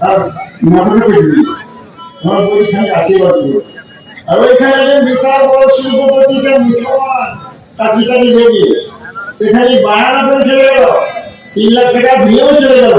আর মাথাটা পেটে দিল আমার পরীক্ষায় আশীর্বাদ আর ওইখানে একজন বিশাল শিল্পপতি সে মুসলমান তার পিতাকে দেখি সেখানে বায়ানা করে চলে গেল। তিন লাখ টাকা দিয়েও চলে গেল।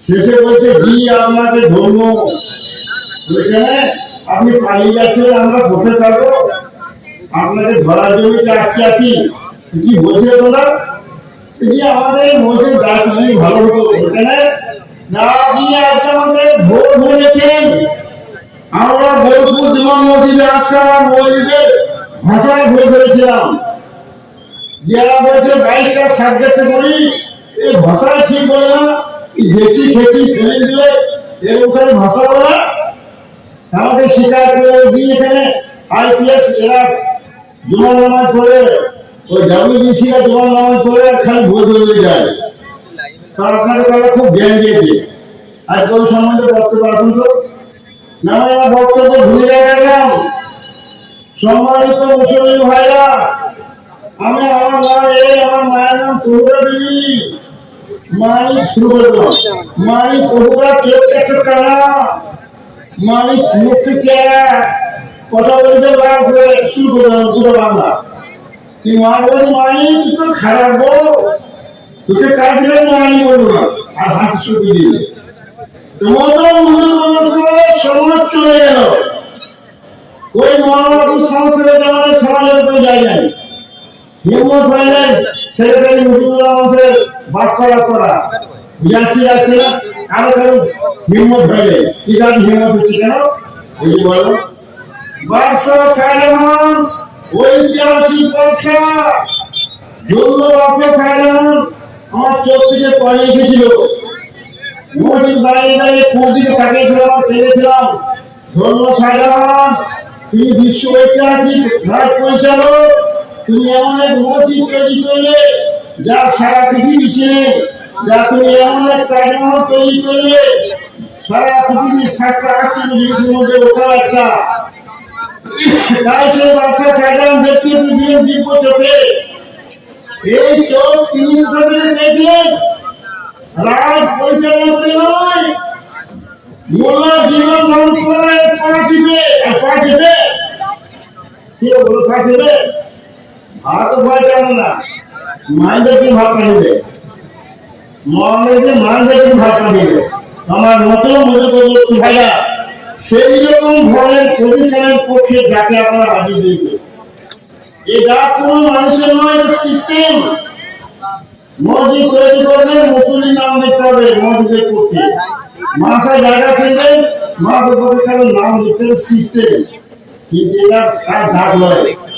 শেষে বলছে জি আপনাকে ধন্য এখানে আপনি পালিয়ে গেছেন আমরা প্রফেসর আপনাকে ধরার জন্য আটকে আছি? কি বলছে তোমরা আমাদের ভালো ভোট আমরা ভাষায় বলছে পড়ি, এই ভাষায় ঠিক বলে না। গেছি খেছি ফেলে দিলে এর ওখানে ভাষা বলে। আমাকে শিকার করে দিই এখানে আইপিএস এরা জমা নামাজ করে ওই ডাব্লিউবিসি রা জমা নামাজ করে খালি ভুল ধরে যায়। তা আপনাকে তারা খুব জ্ঞান দিয়েছে। আজকে ওই সম্বন্ধে বক্তব্য রাখুন তো। না আমার বক্তব্য ভুলে গেলাম সম্মানিত মুসলিম ভাইরা, আমি আমার নাম এই আমার মায়ের নাম তহুরা দেবী। মাই শুরু করে দিলাম মাই একটা কানা মাই মুখে চেহারা মাই তুই তো খারাপ গো তোকে কাজ বলব আর হাসি শুরু দিয়ে তোমাদের চলে গেল ওই মনোরকম সংসারে আমাদের সমাজের কোনো জায়গা নেই। হিম্মত হইলে সেক্রেটারি মুজিবুর রহমানের বাক করা যাচ্ছি না? কারও কারও হিম্মত হইলে কি হিম্মত হচ্ছে কেন? বলো। বাদশা জন্য আমার চোখ থেকে পড়ে এসেছিল। দাঁড়িয়ে দাঁড়িয়ে কোন দিকে তাকিয়েছিলাম আর পেয়েছিলাম ধন্য শাহজাহান তুমি বিশ্ব ঐতিহাসিক ঘাট পরিচালক তুমি এমন এক মসজিদ তৈরি করলে, যা সারা পৃথিবী ছিলে যা তুমি এমন এক তাজমহল তৈরি করলে, সারা পৃথিবীর সাতটা আটটি জিনিসের মধ্যে ওটাও একটা। তাই সে বাসা শাহজাহান দেখতে পৃথিবীর দিব্য চোখে এই চোখ তিনি কোথা থেকে পেয়েছিলেন। রাজ পরিচালনা করে নয়। মোল্লা জীবন ধ্বংস করে পা টিপে পা টিপে। কে বলো পা ভাত ভয় কেন না? মাইন্ডে ভাত কাটিবে মহামেতে মাইন্ডে ভাত কাটিবে আমার মতো মনে করব ভাইরা? সেই রকম ধরনের পজিশনের পক্ষে ডাকে আপনারা হাজির দিয়েছে ডাক কোনো মানুষের নয় সিস্টেম মসজিদ তৈরি করবেন মুকুলি নাম দিতে হবে, মসজিদের পক্ষে। মাসে জায়গা কিনবেন মাসের পক্ষে কারও নাম দিতে হবে সিস্টেম কিন্তু এটা তার ডাক নয়।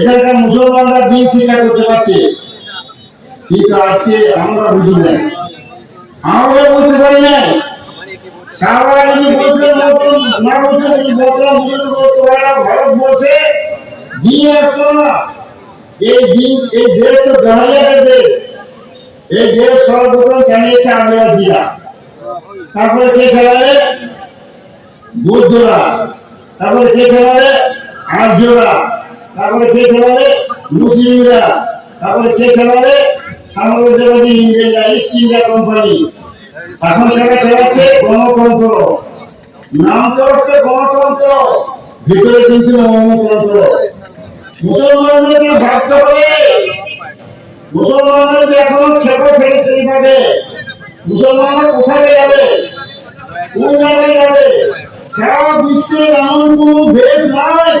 এখানকার মুসলমানরা দিন শিক্ষা করতে পারছে। কিন্তু আজকে আমরা বুঝি নাই। আমরা বুঝতে পারি নাই। সাহাবারা যদি বলতেন না বুঝতে পারতো ওরা দিন আসতো না। এই দিন, এই দেশ তো দেওয়ালিয়ার দেশ। এই দেশ সর্বপ্রথম চালিয়েছে আদিবাসীরা। তারপরে কে চালালে? বৌদ্ধরা। তারপরে কে চালালে? আর্যরা। তারপরে কে চালালে মুসলিমরা। তারপরে কে চালালে সাম্রাজ্যবাদী ইংরেজরা ইস্ট ইন্ডিয়া কোম্পানি এখন যারা চালাচ্ছে গণতন্ত্র। নাম তো হচ্ছে গণতন্ত্র। ভিতরে কিন্তু গণতন্ত্র মুসলমানদেরকে ভাবতে হবে। মুসলমানদের এখন খেপে ফেলেছে এইভাবে। মুসলমানরা কোথায় যাবে? কোন যাবে? সারা বিশ্বের এমন কোন দেশ নয়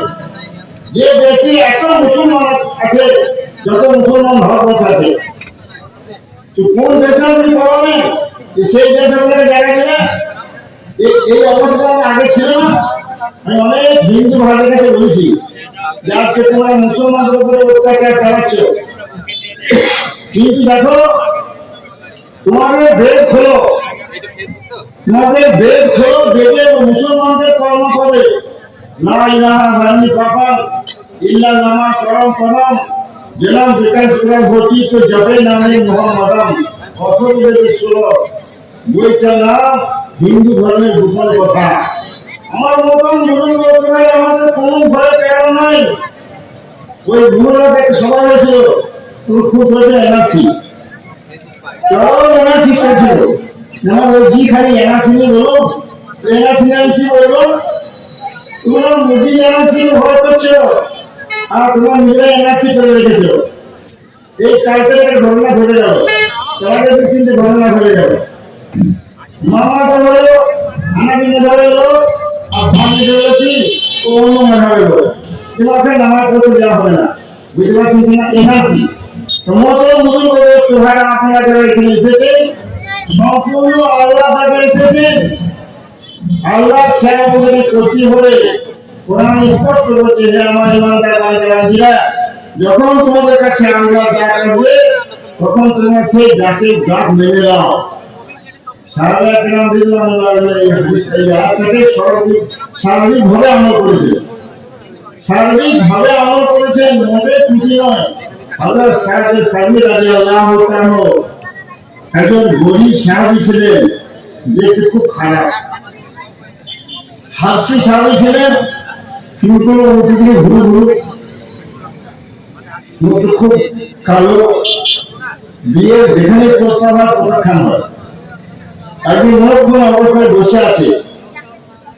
যে দেশে এত মুসলমান আছে, যত মুসলমান ভারতবর্ষ আছে। কোন দেশে আপনি পাবেন সেই দেশে আপনাকে জায়গা দেবে এই- অবস্থা আগে ছিল না। আমি অনেক হিন্দু ভাইদের কাছে বলেছি যে আজকে তোমরা মুসলমানদের উপরে অত্যাচার চালাচ্ছ। কিন্তু দেখো, তোমাদের বেদ খোলো। তোমাদের বেদ খোলো বেদে মুসলমানদের কর্ম করে হিন্দু ধর্মের গোপন কথা। আমার মতন আমাদের কোনো ভয় নাই। ওই দেখে সবাই হয়েছিল খুব হয়েছে চলো এনআরসি করেছিল। না বলছি, খালি এনআরসি নিয়ে বলো। এনআরসি নাম কি বলব? তোমরা মোদি এনআরসি ভয় করছ আর তোমার নিজেরা এনআরসি করে রেখেছো। এই কালকে একটা ঘটনা ঘটে যাবে। তোমাদের দু তিনটে ঘটনা ঘটে যাবে। মামাটা হলো আমাকে মনে হলো আর ভাবি হলো কি? ও অন্য মনে হলো তোমাকে নামাজ পড়তে দেওয়া হবে না। বুঝতে পারছি কিনা? এনার্জি তোমাদের মূল করে তোহারা আপনারা যারা এখানে এসেছে সম্পূর্ণ আল্লাহ তাকে এসেছেন। আল্লাহ খেয়াল করে ক্ষতি হলে কোরআন স্পষ্ট করছে যে আমার ইমানদার বান্দাবান্দিরা যখন তোমাদের কাছে আল্লাহ ডাক আসবে তখন তোমরা সেই ডাকের ডাক মেনে নাও। সাহাবা করেছে। ছিলেন খুব খারাপ। হাসি সাহাবী ছিলেন কিন্তু মুখগুলো ঘুরু ঘুরু খুব কালো বিয়ের যেখানে প্রস্তাব হয় প্রত্যাখ্যান হয় একদিন মনোক্ষণ অবস্থায় বসে আছে।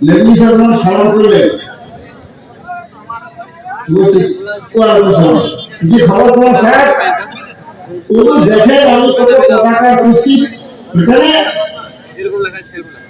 নবী সাল্লাল্লাহু সালাম করলেন ওয়ালাইকুম খবর তোমার স্যার? ও তো দেখেন আমি কত পতাকা খুশি। এখানে যেরকম লেখা সেরকম লেখা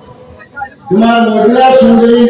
তোমার মদিনা সুন্দরী